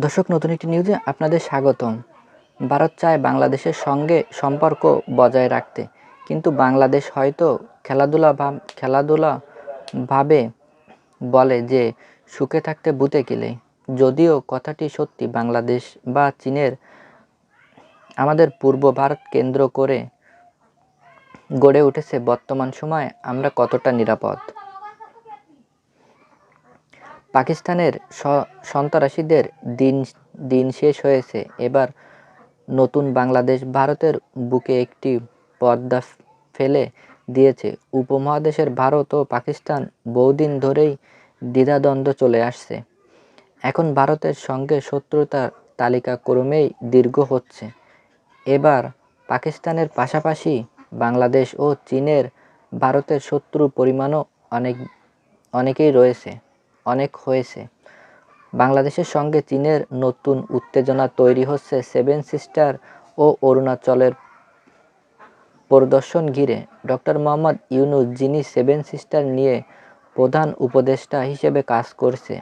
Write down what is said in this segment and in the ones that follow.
দর্শক, নতুন একটি নিউজে আপনাদের স্বাগতম। ভারত চায় বাংলাদেশের সঙ্গে সম্পর্ক বজায় রাখতে। কিন্তু বাংলাদেশ হয়তো খেলাধুলা ভাব- খেলাধুলা ভাবে বলে যে, সুখে থাকতে বুতে কিলে যদিও কথাটি সত্যি, বাংলাদেশ বা চীনের আমাদের পূর্ব ভারত কেন্দ্র করে গড়ে উঠেছে বর্তমান সময়ে, আমরা কতটা নিরাপদ? পাকিস্তানের সন্ত্রাসীদের দিন দিন শেষ হয়েছে। এবার নতুন বাংলাদেশ ভারতের বুকে একটি পর্দা ফেলে দিয়েছে। উপমহাদেশের ভারত ও পাকিস্তান বহুদিন ধরেই দ্বিধাদ্বন্দ্ব চলে আসছে। এখন ভারতের সঙ্গে শত্রুতার তালিকা ক্রমেই দীর্ঘ হচ্ছে। এবার পাকিস্তানের পাশাপাশি বাংলাদেশ ও চীনের ভারতের শত্রু পরিমাণও অনেক, অনেকেই রয়েছে। অনেক হয়েছে। বাংলাদেশের সঙ্গে চীনের নতুন উত্তেজনা তৈরি হচ্ছে সেভেন সিস্টার ও অরুণাচলের প্রদর্শন ঘিরে। ডক্টর মোহাম্মদ ইউনুস, যিনি সেভেন সিস্টার নিয়ে প্রধান উপদেষ্টা হিসেবে কাজ করছে,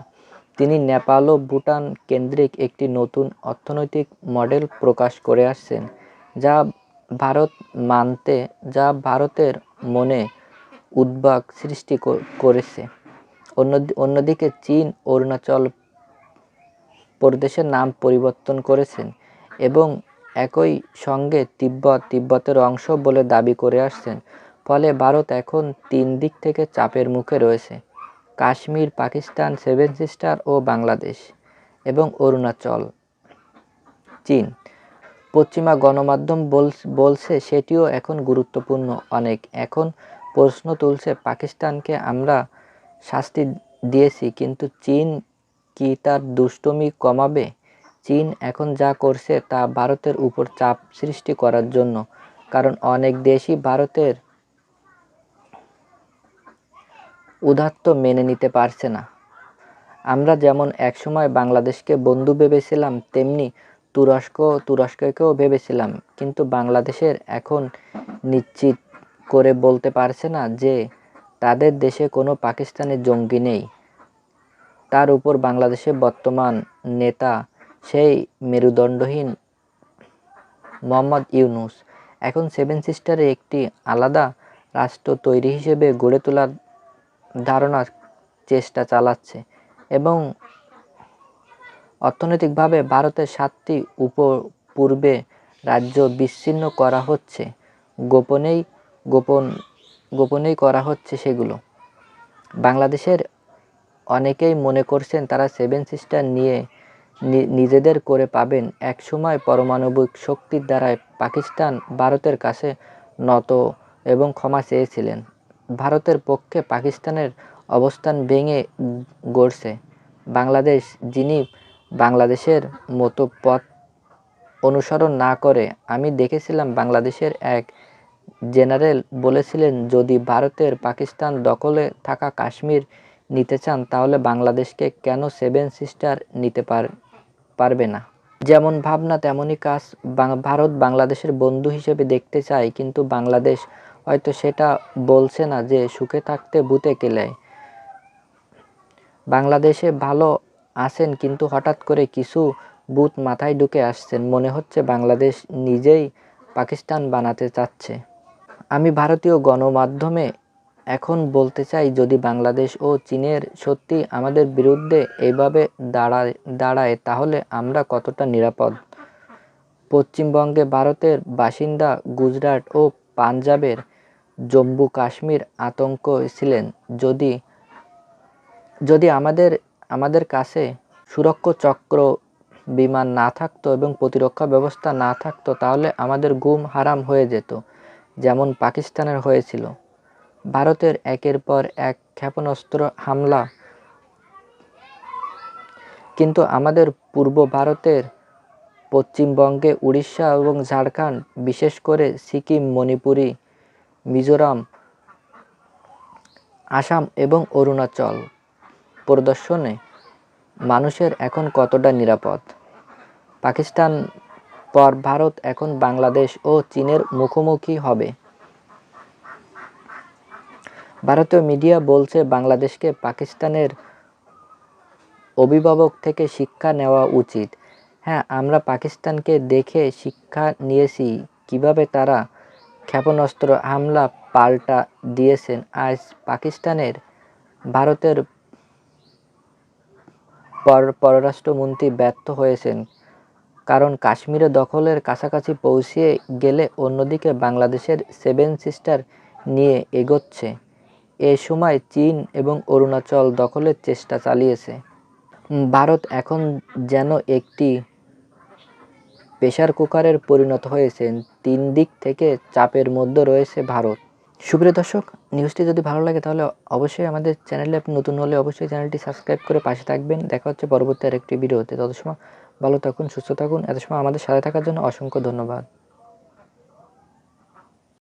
তিনি নেপাল ও ভুটান কেন্দ্রিক একটি নতুন অর্থনৈতিক মডেল প্রকাশ করে আসছেন, যা ভারত মানতে, যা ভারতের মনে উদ্বেগ সৃষ্টি করেছে। অন্য অন্যদিকে চীন, অরুণাচল প্রদেশের নাম পরিবর্তন করেছেন এবং একই সঙ্গে তিব্বত, তিব্বতের অংশ বলে দাবি করে আসছেন। ফলে ভারত এখন তিন দিক থেকে চাপের মুখে রয়েছে। কাশ্মীর, পাকিস্তান, সেভেন সিস্টার ও বাংলাদেশ এবং অরুণাচল, চীন। পশ্চিমা গণমাধ্যম বল- বলছে সেটিও এখন গুরুত্বপূর্ণ। অনেক এখন প্রশ্ন তুলছে পাকিস্তানকে আমরা শাস্তি দিয়েছি, কিন্তু চীন কি তার দুষ্টমি কমাবে? চীন এখন যা করছে তা ভারতের উপর চাপ সৃষ্টি করার জন্য, কারণ অনেক দেশই ভারতের উদাত্ত মেনে নিতে পারছে না। আমরা যেমন একসময় বাংলাদেশকে বন্ধু ভেবেছিলাম, তেমনি তুরস্ক, তুরস্ককেও ভেবেছিলাম, কিন্তু বাংলাদেশের এখন নিশ্চিত করে বলতে পারছে না যে তাদের দেশে কোনো পাকিস্তানি জঙ্গি নেই। তার উপর বাংলাদেশে বর্তমান নেতা সেই মেরুদণ্ডহীন মোহাম্মদ ইউনুস। এখন সেভেন সিস্টারে একটি আলাদা রাষ্ট্র তৈরি হিসেবে গড়ে তোলার ধারণার চেষ্টা চালাচ্ছে এবং অর্থনৈতিকভাবে ভারতের সাতটি উপ পূর্বে রাজ্য বিচ্ছিন্ন করা হচ্ছে। গোপনেই গোপন গোপনেই করা হচ্ছে সেগুলো। বাংলাদেশের অনেকেই মনে করছেন তারা সেভেন সিস্টার নিয়ে নিজেদের করে পাবেন। একসময় পারমাণবিক শক্তির দ্বারায় পাকিস্তান ভারতের কাছে নত এবং ক্ষমা চেয়েছিলেন। ভারতের পক্ষে পাকিস্তানের অবস্থান ভেঙে গড়ছে। বাংলাদেশ, যিনি বাংলাদেশের মতো পথ অনুসরণ না করে, আমি দেখেছিলাম বাংলাদেশের এক জেনারেল বলেছিলেন, যদি ভারতের পাকিস্তান দখলে থাকা কাশ্মীর নিতে চান, তাহলে বাংলাদেশকে কেন সেভেন সিস্টার নিতে পার, পারবে না? যেমন ভাবনা, তেমনই কাজ ভারত বাংলাদেশের বন্ধু হিসেবে দেখতে চায়, কিন্তু বাংলাদেশ হয়তো সেটা বলছে না যে সুখে থাকতে বুতে কেলায় বাংলাদেশে ভালো আছেন, কিন্তু হঠাৎ করে কিছু বুথ মাথায় ঢুকে আসছেন। মনে হচ্ছে বাংলাদেশ নিজেই পাকিস্তান বানাতে চাচ্ছে। আমি ভারতীয় গণমাধ্যমে এখন বলতে চাই, যদি বাংলাদেশ ও চীনের সত্যি আমাদের বিরুদ্ধে এইভাবে দাঁড়ায় দাঁড়ায়, তাহলে আমরা কতটা নিরাপদ? পশ্চিমবঙ্গে ভারতের বাসিন্দা গুজরাট ও পাঞ্জাবের জম্মু কাশ্মীর আতঙ্ক ছিলেন। যদি যদি আমাদের আমাদের কাছে সুরক্ষা চক্র, বিমান না থাকতো এবং প্রতিরক্ষা ব্যবস্থা না থাকতো, তাহলে আমাদের ঘুম হারাম হয়ে যেত। যেমন পাকিস্তানের হয়েছিল। ভারতের একের পর এক ক্ষেপণাস্ত্র হামলা। কিন্তু আমাদের পূর্ব ভারতের পশ্চিমবঙ্গে উড়িষ্যা এবং ঝাড়খণ্ড, বিশেষ করে সিকিম, মণিপুরি, মিজোরাম, আসাম এবং অরুণাচল প্রদর্শনে মানুষের এখন কতটা নিরাপদ? পাকিস্তান পর ভারত এখন বাংলাদেশ ও চীনের মুখোমুখি হবে। ভারতীয় মিডিয়া বলছে, বাংলাদেশকে পাকিস্তানের অভিভাবক থেকে শিক্ষা নেওয়া উচিত। হ্যাঁ আমরা পাকিস্তানকে দেখে শিক্ষা নিয়েছি, কীভাবে তারা ক্ষেপণাস্ত্র হামলা পাল্টা দিয়েছেন। আজ পাকিস্তানের ভারতের পর- পররাষ্ট্রমন্ত্রী ব্যর্থ হয়েছেন। কারণ কাশ্মীরে দখলের কাছাকাছি পৌঁছে গেলে অন্যদিকে বাংলাদেশের সেভেন সিস্টার নিয়ে এগোচ্ছে। এ সময় চীন এবং অরুণাচল দখলের চেষ্টা চালিয়েছে। ভারত এখন যেন একটি প্রেশার কুকারের পরিণত হয়েছে। তিন দিক থেকে চাপের মধ্যে রয়েছে ভারত। সুপ্রিয় দর্শক, নিউজটি যদি ভালো লাগে তাহলে অবশ্যই আমাদের চ্যানেলে নতুন হলে অবশ্যই চ্যানেলটি সাবস্ক্রাইব করে পাশে থাকবেন। দেখা হচ্ছে পরবর্তী আরেকটি ভিডিওতে। তত সময় ভালো থাকুন সুস্থ থাকুন। এত সময় আমাদের সাথে থাকার জন্য অসংখ্য ধন্যবাদ।